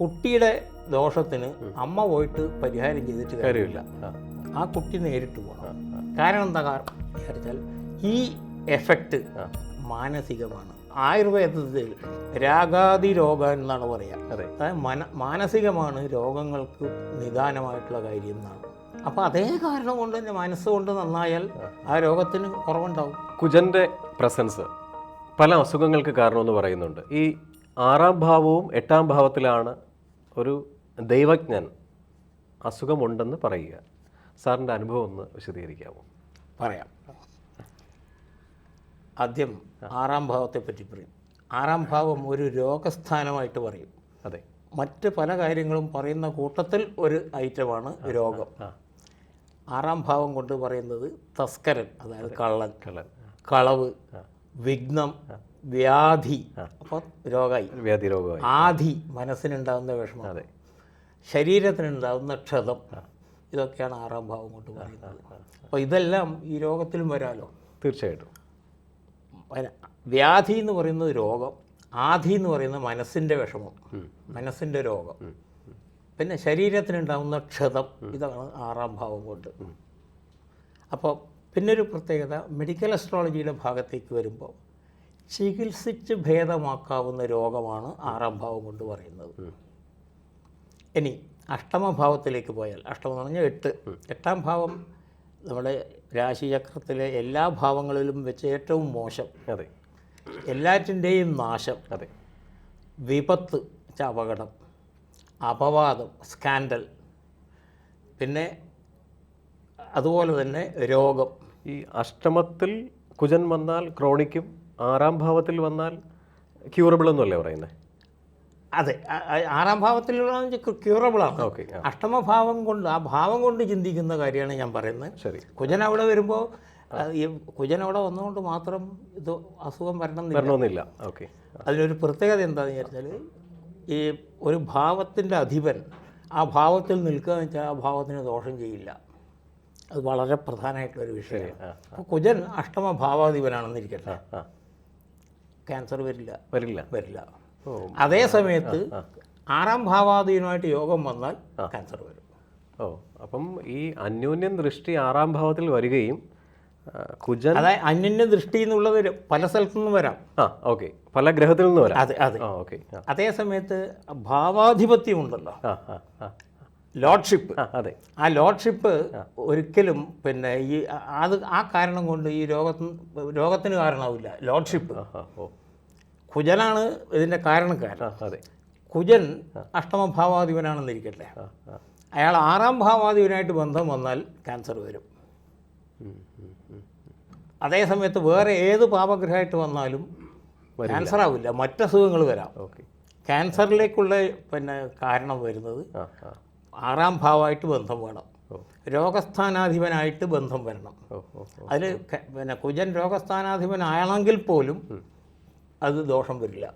കുട്ടിയുടെ ദോഷത്തിന് അമ്മ പോയിട്ട് പരിഹാരം ചെയ്തിട്ട് കാര്യമില്ല. ആ, കുട്ടി നേരിട്ട് പോകണം. കാരണം എന്താ കാരണം വിചാരിച്ചാൽ ഈ എഫക്റ്റ് മാനസികമാണ്. ആയുർവേദത്തിൽ രാഗാതി രോഗം എന്നാണ് പറയുക അതെ. അതായത് മന മാനസികമാണ് രോഗങ്ങൾക്ക് നിദാനമായിട്ടുള്ള കാര്യം എന്നാണ്. അപ്പോൾ അതേ കാരണം കൊണ്ട് തന്നെ മനസ്സുകൊണ്ട് നന്നായാൽ ആ രോഗത്തിന് കുറവുണ്ടാവും. കുജന്റെ പ്രസൻസ് പല അസുഖങ്ങൾക്ക് കാരണമെന്ന് പറയുന്നുണ്ട്. ഈ ആറാം ഭാവവും എട്ടാം ഭാവത്തിലാണ് ഒരു ദൈവജ്ഞൻ അസുഖമുണ്ടെന്ന് പറയുക. സാറിന്റെ അനുഭവം ഒന്ന് വിശദീകരിക്കാമോ? പറയാം. ആദ്യം ആറാം ഭാവത്തെ പറ്റി പറയും. ആറാം ഭാവം ഒരു രോഗസ്ഥാനമായിട്ട് പറയും. അതെ. മറ്റ് പല കാര്യങ്ങളും പറയുന്ന കൂട്ടത്തിൽ ഒരു ഐറ്റമാണ് രോഗം. ആറാം ഭാവം കൊണ്ട് പറയുന്നത് തസ്കരൻ അതായത് കള്ളൻ. കള്ളൻ. കളവ്. വിഘ്നം വ്യാധി. അപ്പോൾ രോഗമായി വ്യാധി രോഗമായി. ആധി മനസ്സിനുണ്ടാകുന്ന വിഷമം. അതെ. ശരീരത്തിനുണ്ടാകുന്ന ക്ഷതം. ഇതൊക്കെയാണ് ആറാം ഭാവം കൊണ്ട് പറയുന്നത്. അപ്പോൾ ഇതെല്ലാം ഈ രോഗത്തിലും വരാലോ? തീർച്ചയായിട്ടും. വ്യാധി എന്ന് പറയുന്നത് രോഗം ആധി എന്ന് പറയുന്നത് മനസ്സിന്റെ വിഷമം മനസ്സിന്റെ രോഗം. പിന്നെ ശരീരത്തിനുണ്ടാകുന്ന ക്ഷതം ഇതാണ് ആറാം ഭാവം കൊണ്ട്. അപ്പോൾ പിന്നൊരു പ്രത്യേകത മെഡിക്കൽ അസ്ട്രോളജിയുടെ ഭാഗത്തേക്ക് വരുമ്പോൾ ചികിത്സിച്ച് ഭേദമാക്കാവുന്ന രോഗമാണ് ആറാം ഭാവം കൊണ്ട് പറയുന്നത്. ഇനി അഷ്ടമഭാവത്തിലേക്ക് പോയാൽ അഷ്ടമം എന്ന് പറഞ്ഞാൽ എട്ട്. എട്ടാം ഭാവം നമ്മുടെ രാശിചക്രത്തിലെ എല്ലാ ഭാവങ്ങളിലും വെച്ച് ഏറ്റവും മോശം. അതെ. എല്ലാറ്റിന്റെയും നാശം. അതെ. വിപത്ത് അപകടം. അപവാദം സ്കാൻഡൽ. പിന്നെ അതുപോലെ തന്നെ രോഗം. ഈ അഷ്ടമത്തിൽ കുജൻ വന്നാൽ ക്രോണിക്കും ആറാം ഭാവത്തിൽ വന്നാൽ ക്യൂറബിൾ എന്നല്ലേ പറയുന്നത് അതെ ആറാം ഭാവത്തിലുള്ള ക്യൂറബിളാണ് ഓക്കെ അഷ്ടമഭാവം കൊണ്ട് ആ ഭാവം കൊണ്ട് ചിന്തിക്കുന്ന കാര്യമാണ് ഞാൻ പറയുന്നത്. ശരി. കുജൻ അവിടെ വരുമ്പോൾ ഈ കുജൻ അവിടെ വന്നുകൊണ്ട് മാത്രം ഇത് അസുഖം വരണമെന്നില്ല. ഓക്കെ അതിനൊരു പ്രത്യേകത എന്താണെന്ന് വെച്ചാൽ ഈ ഒരു ഭാവത്തിന്റെ അധിപൻ ആ ഭാവത്തിൽ നിൽക്കുക എന്ന് വെച്ചാൽ ആ ഭാവത്തിന് ദോഷം ചെയ്യില്ല. അത് വളരെ പ്രധാനമായിട്ടുള്ളൊരു വിഷയമാണ്. അപ്പോൾ കുജൻ അഷ്ടമ ഭാവാധിപനാണെന്നിരിക്കട്ടെ ക്യാൻസർ വരില്ല. വരില്ല. വരില്ല. അതേ സമയത്ത് ആറാം ഭാവാധീനമായിട്ട് യോഗം വന്നാൽ ക്യാൻസർ വരും. ഓ അപ്പം ഈ അന്യോന്യം ദൃഷ്ടി ആറാം ഭാവത്തിൽ വരികയും കുജൻ അതായത് അന്യോന്യ ദൃഷ്ടി എന്നുള്ളത് പല സ്ഥലത്തു നിന്നും വരാം. ആ ഓക്കെ. പല ഗ്രഹത്തിൽ നിന്ന് വരാം. അതെ അതെ. ഓക്കെ. അതേ സമയത്ത് ഭാവാധിപത്യം ഉണ്ടല്ലോ ലോഡ്ഷിപ്പ് അതെ. ആ ലോഡ്ഷിപ്പ് ഒരിക്കലും പിന്നെ ഈ അത് ആ കാരണം കൊണ്ട് ഈ രോഗത്തിന് രോഗത്തിന് കാരണമാവില്ല. ലോഡ്ഷിപ്പ് കുജനാണ് ഇതിന്റെ കാരണക്കാരൻ അതെ. കുജൻ അഷ്ടമഭാവാധിപനാണെന്നിരിക്കട്ടെ. അയാൾ ആറാം ഭാവാധിപനായിട്ട് ബന്ധം വന്നാൽ ക്യാൻസർ വരും. ഉം, ഉം, ഉം. അതേ സമയത്ത് വേറെ ഏത് പാപഗ്രഹമായിട്ട് വന്നാലും ക്യാൻസർ ആവില്ല. മറ്റസുഖങ്ങൾ വരാം. ഓക്കെ. ക്യാൻസറിലേക്കുള്ള പിന്നെ കാരണം വരുന്നത് ആറാം ഭാവമായിട്ട് ബന്ധം വേണം. രോഗസ്ഥാനാധിപനായിട്ട് ബന്ധം വരണം. അതിൽ പിന്നെ കുജൻ രോഗസ്ഥാനാധിപനാണെങ്കിൽ പോലും അത് ദോഷം വരില്ല.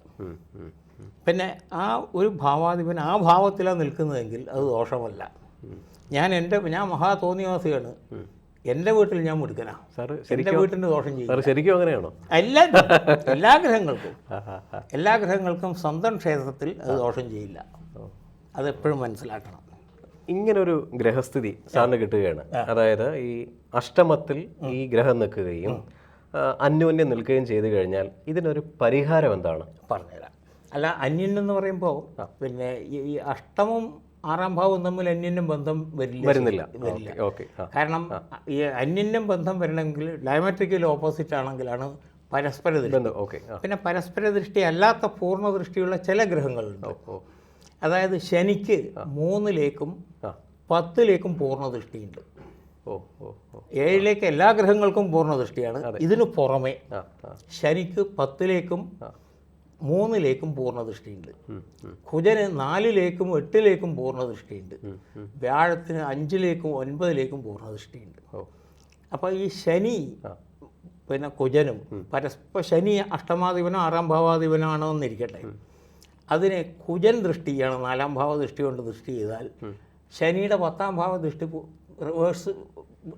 പിന്നെ ആ ഒരു ഭാവാധിപൻ ആ ഭാവത്തിലാണ് നിൽക്കുന്നതെങ്കിൽ അത് ദോഷമല്ല. ഞാൻ എന്റെ ഞാൻ മഹാ തോന്നിവാസിയാണ് എന്റെ വീട്ടിൽ ഞാൻ മിടുക്കനാ. സാർ എന്റെ വീട്ടിന്റെ ദോഷം ചെയ്യും ശരിക്കും അങ്ങനെയാണോ? എല്ലാ എല്ലാ ഗ്രഹങ്ങൾക്കും. എല്ലാ ഗ്രഹങ്ങൾക്കും സ്വന്തം ക്ഷേത്രത്തിൽ അത് ദോഷം ചെയ്യില്ല. അതെപ്പോഴും മനസ്സിലാക്കണം. ഇങ്ങനൊരു ഗ്രഹസ്ഥിതി സാറിന് കിട്ടുകയാണ്. അതായത് ഈ അഷ്ടമത്തിൽ ഈ ഗ്രഹം നിൽക്കുകയും അന്യോന്യം നിൽക്കുകയും ചെയ്തു കഴിഞ്ഞാൽ ഇതിനൊരു പരിഹാരം എന്താണ്? പറഞ്ഞുതരാം. അല്ല അന്യൻ എന്ന് പറയുമ്പോൾ പിന്നെ ഈ അഷ്ടമം ആറാം ഭാവം തമ്മിൽ അന്യനും ബന്ധം വരില്ല വരുന്നില്ല. വരില്ല. കാരണം ഈ അന്യനും ബന്ധം വരണമെങ്കിൽ ഡയമെട്രിക്കൽ ഓപ്പോസിറ്റ് ആണെങ്കിലാണ് പരസ്പര ദൃഷ്ടി. പിന്നെ പരസ്പര ദൃഷ്ടി അല്ലാത്ത പൂർണ ദൃഷ്ടിയുള്ള ചില ഗ്രഹങ്ങളുണ്ട്. അതായത് ശനിക്ക് മൂന്നിലേക്കും പത്തിലേക്കും പൂർണ ദൃഷ്ടിയുണ്ട് ഓ ഓ ഓ. ഏഴിലേക്ക് എല്ലാ ഗ്രഹങ്ങൾക്കും പൂർണ ദൃഷ്ടിയാണ് ഇതിന് പുറമെ ശനിക്ക് പത്തിലേക്കും. മൂന്നിലേക്കും പൂർണ ദൃഷ്ടിയുണ്ട് ഉം, ഉം, കുജന് നാലിലേക്കും എട്ടിലേക്കും പൂർണ ദൃഷ്ടിയുണ്ട് ഉം, ഉം. വ്യാഴത്തിന് അഞ്ചിലേക്കും ഒൻപതിലേക്കും പൂർണ ദൃഷ്ടിയുണ്ട് അപ്പൊ അപ്പോൾ ഈ ശനി പിന്നെ കുജനും പരസ്പര ശനി അഷ്ടമാധിപനോ ആറാം ഭാവാധിപനോ ഭാവാധിപനാണോ എന്നിരിക്കട്ടെ അതിനെ കുജൻ ദൃഷ്ടിയാണ് നാലാം ഭാവ ദൃഷ്ടി കൊണ്ട് ദൃഷ്ടി ചെയ്താൽ ശനിയുടെ പത്താം ഭാവ ദൃഷ്ടി റിവേഴ്സ്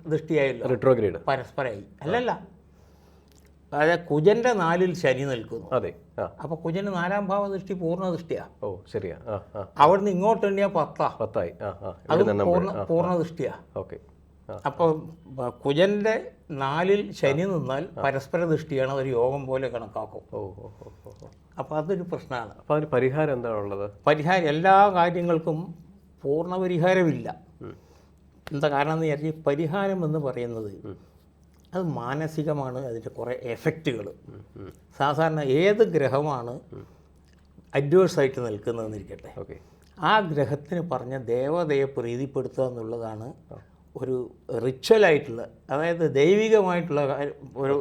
ദൃഷ്ടിയായല്ലോ. റിട്രോഗ്രേഡ് പരസ്പരമായി അല്ലല്ല. അതായത് കുജന്റെ നാലിൽ ശനി നിൽക്കുന്നു. അതെ. അപ്പൊ അപ്പോൾ കുജന് നാലാം ഭാവ ദൃഷ്ടി പൂർണ ദൃഷ്ടിയാ. ഓ ശരിയാ. അവിടുന്ന് ഇങ്ങോട്ട് എണ്ണിയാ പത്താ. പത്തായി. അത് പൂർണ പൂർണ ദൃഷ്ടിയാ. ഓക്കെ. അപ്പോൾ കുജന്റെ നാലിൽ ശനി നിന്നാൽ പരസ്പര ദൃഷ്ടിയാണ് ഒരു യോഗം പോലെ കണക്കാക്കും. അപ്പോൾ അതൊരു പ്രശ്നമാണ്. അപ്പോൾ അതിന് പരിഹാരം എന്താണുള്ളത് പരിഹാരം എല്ലാ കാര്യങ്ങൾക്കും പൂർണ പരിഹാരമില്ല. എന്താ കാരണം എന്ന് വിചാരിച്ചാൽ പരിഹാരം എന്ന് പറയുന്നത് അത് മാനസികമാണ് അതിന്റെ കുറേ എഫക്റ്റുകൾ. സാധാരണ ഏത് ഗ്രഹമാണ് അഡ്വേഴ്സായിട്ട് നിൽക്കുന്നതെന്നിരിക്കട്ടെ. ഓക്കെ. ആ ഗ്രഹത്തിന് പറഞ്ഞ ദേവതയെ പ്രീതിപ്പെടുത്തുക എന്നുള്ളതാണ് ഒരു റിച്വലായിട്ടുള്ള അതായത് ദൈവികമായിട്ടുള്ള ഒരു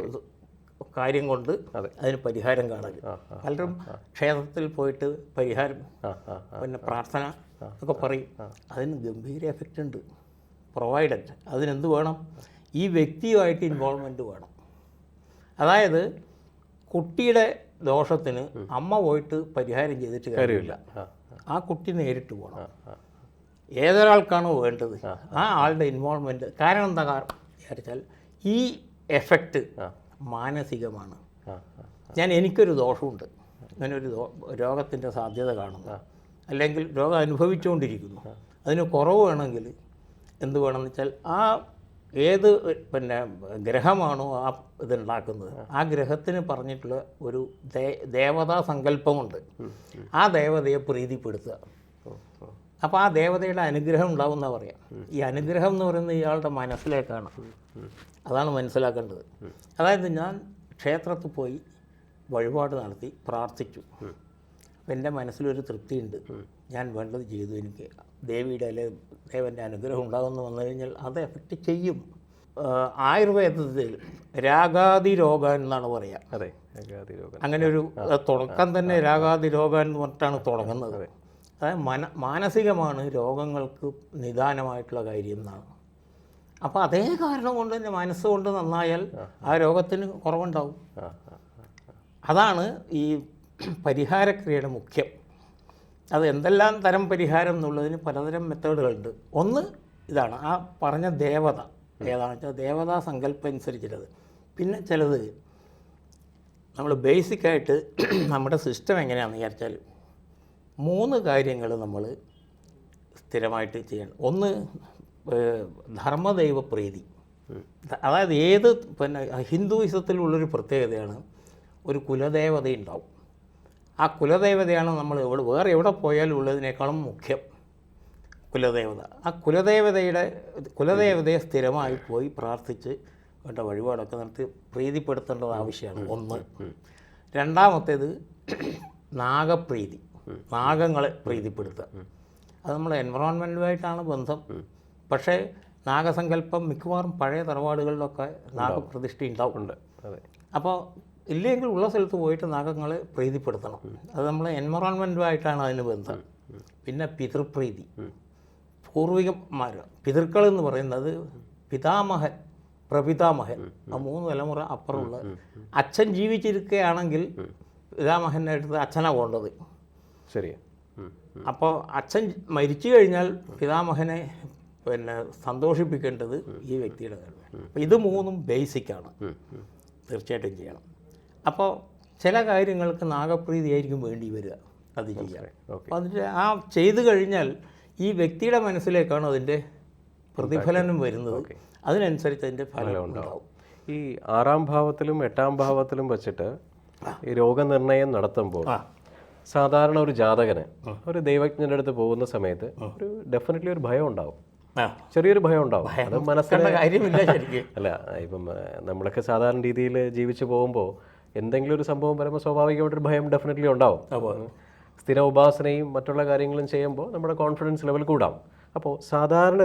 കാര്യം കൊണ്ട് അതെ. അതിന് പരിഹാരം ആ പലരും ക്ഷേത്രത്തിൽ പോയിട്ട് പരിഹാരം പിന്നെ പ്രാർത്ഥന ഒക്കെ പറയും. അതിന് ഗംഭീര എഫക്റ്റ് ഉണ്ട്. പ്രൊവൈഡഡ് അതിനെന്ത് വേണം? ഈ വ്യക്തിയുമായിട്ട് ഇൻവോൾവ്മെന്റ് വേണം. അതായത് കുട്ടിയുടെ ദോഷത്തിന് അമ്മ പോയിട്ട് പരിഹാരം ചെയ്തിട്ട് കാര്യമില്ല. ആ കുട്ടി നേരിട്ട് പോകണം ഏതൊരാൾക്കാണോ വേണ്ടത് ആ. ആളുടെ ഇൻവോൾവ്മെന്റ് കാരണം എന്താ കാരണം വിചാരിച്ചാൽ ഈ എഫക്റ്റ് മാനസികമാണ്. ഞാൻ എനിക്കൊരു ദോഷമുണ്ട്. ഞാനൊരു രോഗത്തിന്റെ സാധ്യത കാണുന്നു. അല്ലെങ്കിൽ രോഗം അനുഭവിച്ചുകൊണ്ടിരിക്കുന്നു. അതിന് കുറവ് വേണമെങ്കിൽ എന്ത് വേണമെന്ന് വെച്ചാൽ ആ ഏത് പിന്നെ ഗ്രഹമാണോ ആ ഇതുണ്ടാക്കുന്നത്. ആ. ഗ്രഹത്തിന് പറഞ്ഞിട്ടുള്ള ഒരു ദേവതാ സങ്കല്പമുണ്ട്. ആ ദേവതയെ പ്രീതിപ്പെടുത്തുക. അപ്പോൾ ആ ദേവതയുടെ അനുഗ്രഹം ഉണ്ടാവും എന്നാ പറയാം. ഈ അനുഗ്രഹം എന്ന് പറയുന്നത് ഇയാളുടെ മനസ്സിലേക്കാണ്. അതാണ് മനസ്സിലാക്കേണ്ടത്. അതായത് ഞാൻ ക്ഷേത്രത്തിൽ പോയി വഴിപാട് നടത്തി പ്രാർത്ഥിച്ചു. അപ്പം എന്റെ മനസ്സിലൊരു തൃപ്തിയുണ്ട്. ഞാൻ വേണ്ടത് ചെയ്തു എനിക്ക്. ദേവിയുടെ അല്ലെങ്കിൽ ദേവന്റെ അനുഗ്രഹം ഉണ്ടാകുമെന്ന് വന്നു കഴിഞ്ഞാൽ അത് എഫക്റ്റ് ചെയ്യും. ആയുർവേദത്തിൽ രാഗാതി രോഗം എന്നാണ് പറയുക അതെ അങ്ങനെ ഒരു തുടക്കം തന്നെ രാഗാതി രോഗം എന്ന് പറഞ്ഞിട്ടാണ് തുടങ്ങുന്നത്. അതായത് മന മാനസികമാണ് രോഗങ്ങൾക്ക് നിദാനമായിട്ടുള്ള കാര്യം എന്നാണ്. അപ്പോൾ അതേ കാരണം കൊണ്ട് തന്നെ മനസ്സുകൊണ്ട് നന്നായാൽ ആ. രോഗത്തിന് കുറവുണ്ടാവും. അതാണ് ഈ പരിഹാരക്രിയയുടെ മുഖ്യം. അത് എന്തെല്ലാം തരം പരിഹാരം എന്നുള്ളതിന് പലതരം മെത്തേഡുകളുണ്ട്. ഒന്ന് ഇതാണ് ആ പറഞ്ഞ ദേവത ഏതാണെന്ന് വെച്ചാൽ ദേവതാ സങ്കല്പം അനുസരിച്ചിട്ടത്. പിന്നെ ചിലത് നമ്മൾ ബേസിക്കായിട്ട് നമ്മുടെ സിസ്റ്റം എങ്ങനെയാണെന്ന് വിചാരിച്ചാൽ മൂന്ന് കാര്യങ്ങൾ നമ്മൾ സ്ഥിരമായിട്ട് ചെയ്യണം. ഒന്ന് ധർമ്മദൈവ പ്രീതി അതായത് ഏത് പിന്നെ ഹിന്ദുയിസത്തിലുള്ളൊരു പ്രത്യേകതയാണ് ഒരു കുലദേവത ഉണ്ടാവും ആ കുലദേവതയാണ് നമ്മൾ എവിടെ വേറെ എവിടെ പോയാലും ഉള്ളതിനേക്കാളും മുഖ്യം കുലദേവത. ആ കുലദേവതയുടെ കുലദേവതയെ സ്ഥിരമായി പോയി പ്രാർത്ഥിച്ച് വേണ്ട വഴിപാടൊക്കെ നടത്തി പ്രീതിപ്പെടുത്തേണ്ടത് ആവശ്യമാണ്. ഒന്ന്. രണ്ടാമത്തേത് നാഗപ്രീതി. നാഗങ്ങളെ പ്രീതിപ്പെടുത്തുക. അത് നമ്മുടെ എൻവറോൺമെന്റുമായിട്ടാണ് ബന്ധം. പക്ഷേ നാഗസങ്കല്പം മിക്കവാറും പഴയ തറവാടുകളിലൊക്കെ നാഗപ്രതിഷ്ഠ ഉണ്ടാവുന്നുണ്ട് അപ്പോൾ ഇല്ലെങ്കിൽ ഉള്ള സ്ഥലത്ത് പോയിട്ട് നാഗങ്ങളെ പ്രീതിപ്പെടുത്തണം. അത് നമ്മൾ എൻവറോൺമെന്റുമായിട്ടാണ് അതിന് ബന്ധം. പിന്നെ പിതൃപ്രീതി. പൂർവികന്മാർ പിതൃക്കൾ എന്ന് പറയുന്നത് പിതാമഹൻ പ്രപിതാമഹൻ ആ മൂന്ന് തലമുറ അപ്പുറമുള്ള അച്ഛൻ ജീവിച്ചിരിക്കുകയാണെങ്കിൽ പിതാമഹന്റെ അടുത്ത് അച്ഛനാണ് പോകേണ്ടത്. ശരിയാ. ഉം. അപ്പോൾ അച്ഛൻ മരിച്ചു കഴിഞ്ഞാൽ പിതാമഹനെ പിന്നെ സന്തോഷിപ്പിക്കേണ്ടത് ഈ വ്യക്തിയുടെ കാര്യമാണ് അപ്പോൾ ഇത് മൂന്നും ബേസിക്കാണ്. തീർച്ചയായിട്ടും ചെയ്യണം. അപ്പോൾ ചില കാര്യങ്ങൾക്ക് നാഗപ്രീതിയായിരിക്കും വേണ്ടി വരിക. അത് ചെയ്യാൻ. അപ്പം അപ്പോൾ അതിന്റെ ആ ചെയ്തു കഴിഞ്ഞാൽ ഈ വ്യക്തിയുടെ മനസ്സിലേക്കാണ് അതിന്റെ പ്രതിഫലനം വരുന്നത്. അതിനനുസരിച്ച് അതിന്റെ ഫലം ഉണ്ടാവും. ഈ ആറാം ഭാവത്തിലും എട്ടാം ഭാവത്തിലും വച്ചിട്ട് ഈ രോഗനിർണയം നടത്തുമ്പോൾ സാധാരണ ഒരു ജാതകന് ഒരു ദൈവജ്ഞന്റെ അടുത്ത് പോകുന്ന സമയത്ത് ഒരു ഡെഫിനറ്റ്ലി ഒരു ഭയം ഉണ്ടാവും. ചെറിയൊരു ഭയം ഉണ്ടാവും. അത് മനസ്സിൽ കണ്ട കാര്യമില്ല ശരിക്കും. അല്ല ഇപ്പം നമ്മളൊക്കെ സാധാരണ രീതിയിൽ ജീവിച്ചു പോകുമ്പോൾ എന്തെങ്കിലും ഒരു സംഭവം വരുമ്പോൾ സ്വാഭാവികമായിട്ടൊരു ഭയം ഡെഫിനറ്റ്ലി ഉണ്ടാവും. അപ്പോൾ സ്ഥിര ഉപാസനയും മറ്റുള്ള കാര്യങ്ങളും ചെയ്യുമ്പോൾ നമ്മുടെ കോൺഫിഡൻസ് ലെവൽ കൂടാം. അപ്പോൾ സാധാരണ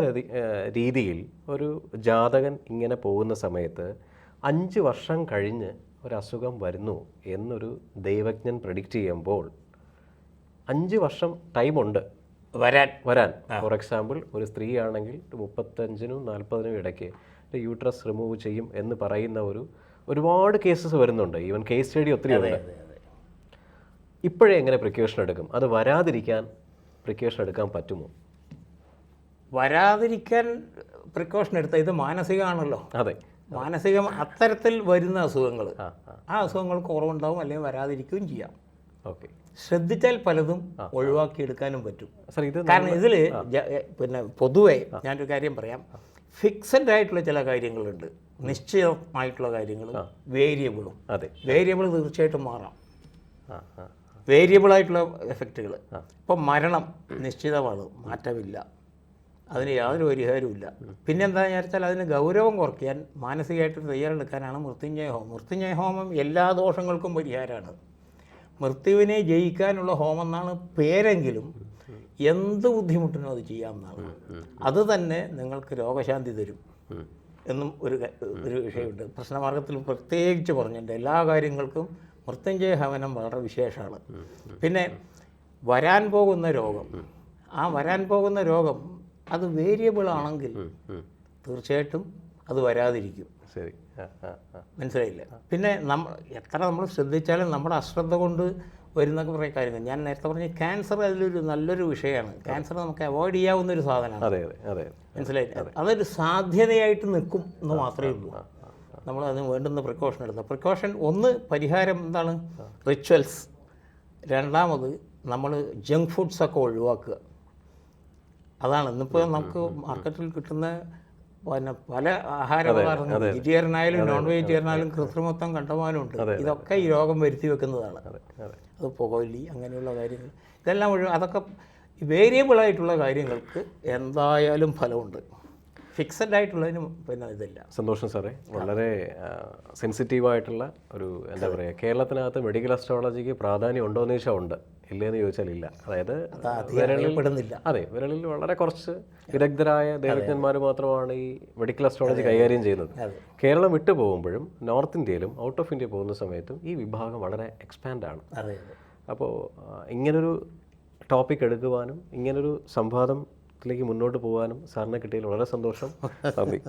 രീതിയിൽ ഒരു ജാതകൻ ഇങ്ങനെ പോകുന്ന സമയത്ത് അഞ്ച് വർഷം കഴിഞ്ഞ് ഒരു അസുഖം വരുന്നു എന്നൊരു ദൈവജ്ഞൻ പ്രഡിക്റ്റ് ചെയ്യുമ്പോൾ അഞ്ച് വർഷം ടൈമുണ്ട്. വരാൻ. വരാൻ. ഫോർ എക്സാമ്പിൾ ഒരു സ്ത്രീ ആണെങ്കിൽ മുപ്പത്തഞ്ചിനും നാൽപ്പതിനും ഇടയ്ക്ക് യൂട്രസ് റിമൂവ് ചെയ്യും എന്ന് പറയുന്ന ഒരു ഒരുപാട് കേസസ് വരുന്നുണ്ട്. ഈവൻ കേസ് സ്റ്റഡി ഒത്തിരി ഉണ്ട്. ഇപ്പോഴേ എങ്ങനെ പ്രിക്കോഷൻ എടുക്കും? അത് വരാതിരിക്കാൻ പ്രിക്കോഷൻ എടുക്കാൻ പറ്റുമോ? വരാതിരിക്കാൻ പ്രിക്കോഷൻ എടുത്ത ഇത് മാനസികമാണല്ലോ. അതെ. മാനസികം അത്തരത്തിൽ വരുന്ന അസുഖങ്ങൾ ആ അസുഖങ്ങൾ കുറവുണ്ടാവും അല്ലെങ്കിൽ വരാതിരിക്കുകയും ചെയ്യാം. ഓക്കെ. ശ്രദ്ധിച്ചാൽ പലതും ഒഴിവാക്കിയെടുക്കാനും പറ്റും. സാർ ഇത് കാരണം ഇതിൽ പിന്നെ പൊതുവെ ഞാനൊരു കാര്യം പറയാം. ഫിക്സഡ് ആയിട്ടുള്ള ചില കാര്യങ്ങളുണ്ട്. നിശ്ചയമായിട്ടുള്ള കാര്യങ്ങൾ വേരിയബിളും അതെ. വേരിയബിൾ തീർച്ചയായിട്ടും മാറാം. ആയിട്ടുള്ള എഫക്റ്റുകൾ ഇപ്പം മരണം നിശ്ചിതമാണ്. മാറ്റമില്ല. അതിന് യാതൊരു പരിഹാരവുമില്ല പിന്നെന്താണെന്ന് വെച്ചാൽ അതിന് ഗൗരവം കുറയ്ക്കാൻ മാനസികമായിട്ട് തയ്യാറെടുക്കാനാണ് മൃത്യുഞ്ജയ ഹോമം. മൃത്യുഞ്ജയ ഹോമം എല്ലാ ദോഷങ്ങൾക്കും പരിഹാരമാണ്. മൃത്യുവിനെ ജയിക്കാനുള്ള ഹോമെന്നാണ് പേരെങ്കിലും എന്ത് ബുദ്ധിമുട്ടിനും അത് ചെയ്യാമെന്നാണ് അത് തന്നെ നിങ്ങൾക്ക് രോഗശാന്തി തരും. എന്നും ഒരു ഒരു വിഷയമുണ്ട്. പ്രശ്നമാർഗത്തിൽ പ്രത്യേകിച്ച് പറഞ്ഞിട്ടുണ്ട്. എല്ലാ കാര്യങ്ങൾക്കും മൃത്യുഞ്ജയ ഹവനം വളരെ വിശേഷമാണ്. പിന്നെ വരാൻ പോകുന്ന രോഗം. ആ വരാൻ പോകുന്ന രോഗം അത് വേരിയബിൾ ആണെങ്കിൽ തീർച്ചയായിട്ടും അത് വരാതിരിക്കും. ശരി. മനസ്സിലായില്ലേ. പിന്നെ നമ്മൾ എത്ര നമ്മൾ ശ്രദ്ധിച്ചാലും നമ്മുടെ അശ്രദ്ധ കൊണ്ട് വരുന്ന കുറേ കാര്യങ്ങൾ. ഞാൻ നേരത്തെ പറഞ്ഞ ക്യാൻസർ അതിലൊരു നല്ലൊരു വിഷയമാണ്. ക്യാൻസർ നമുക്ക് അവോയ്ഡ് ചെയ്യാവുന്ന ഒരു സാധനമാണ്. അതെ അതെ അതെ. മനസ്സിലായില്ലേ? അതൊരു സാധ്യതയായിട്ട് നിൽക്കും എന്ന് മാത്രമേ ഉള്ളൂ. നമ്മൾ അതിന് വേണ്ടുന്ന പ്രിക്കോഷൻ എടുക്കുക. പ്രിക്കോഷൻ ഒന്ന് പരിഹാരം എന്താണ്? റിച്വൽസ് രണ്ടാമത് നമ്മൾ ജങ്ക് ഫുഡ്സ് ഒക്കെ ഒഴിവാക്കുക. അതാണ്. ഇന്നിപ്പോൾ നമുക്ക് മാർക്കറ്റിൽ കിട്ടുന്ന പിന്നെ പല ആഹാര പദാർത്ഥങ്ങൾ വെജിറ്റേറിയൻ നോൺ വെജിറ്റേറിയനായാലും കൃത്രിമത്വം കണ്ടമാനമുണ്ട്. ഇതൊക്കെ ഈ രോഗം വരുത്തി വെക്കുന്നതാണ്. അതെ പുകവലി അങ്ങനെയുള്ള കാര്യങ്ങൾ. ഇതെല്ലാം ഒഴിവ് അതൊക്കെ വേരിയബിളായിട്ടുള്ള കാര്യങ്ങൾക്ക് എന്തായാലും ഫലമുണ്ട്. ഫിക്സഡ് ആയിട്ടുള്ളതിന് പിന്നെ ഇതില്ല. സന്തോഷം സാറേ. വളരെ സെൻസിറ്റീവായിട്ടുള്ള ഒരു എന്താ പറയുക കേരളത്തിനകത്ത് മെഡിക്കൽ അസ്ട്രോളജിക്ക് പ്രാധാന്യം ഉണ്ടോ എന്ന് ചോദിച്ചാൽ ഉണ്ട്. ഇല്ലെന്ന് ചോദിച്ചാൽ ഇല്ല. അതായത് വിരളിൽ പെടുന്നില്ല അതെ വിരളിൽ വളരെ കുറച്ച് വിദഗ്ധരായ ദേവജ്ഞന്മാർ മാത്രമാണ് ഈ മെഡിക്കൽ അസ്ട്രോളജി കൈകാര്യം ചെയ്യുന്നത്. കേരളം വിട്ടു പോകുമ്പോഴും നോർത്ത് ഇന്ത്യയിലും ഔട്ട് ഓഫ് ഇന്ത്യ പോകുന്ന സമയത്തും ഈ വിഭാഗം വളരെ എക്സ്പാൻഡ് ആണ്. അപ്പോൾ ഇങ്ങനൊരു ടോപ്പിക് എടുക്കുവാനും ഇങ്ങനൊരു സംവാദത്തിലേക്ക് മുന്നോട്ട് പോകാനും സാറിനെ കിട്ടിയതിൽ വളരെ സന്തോഷം. നന്ദി.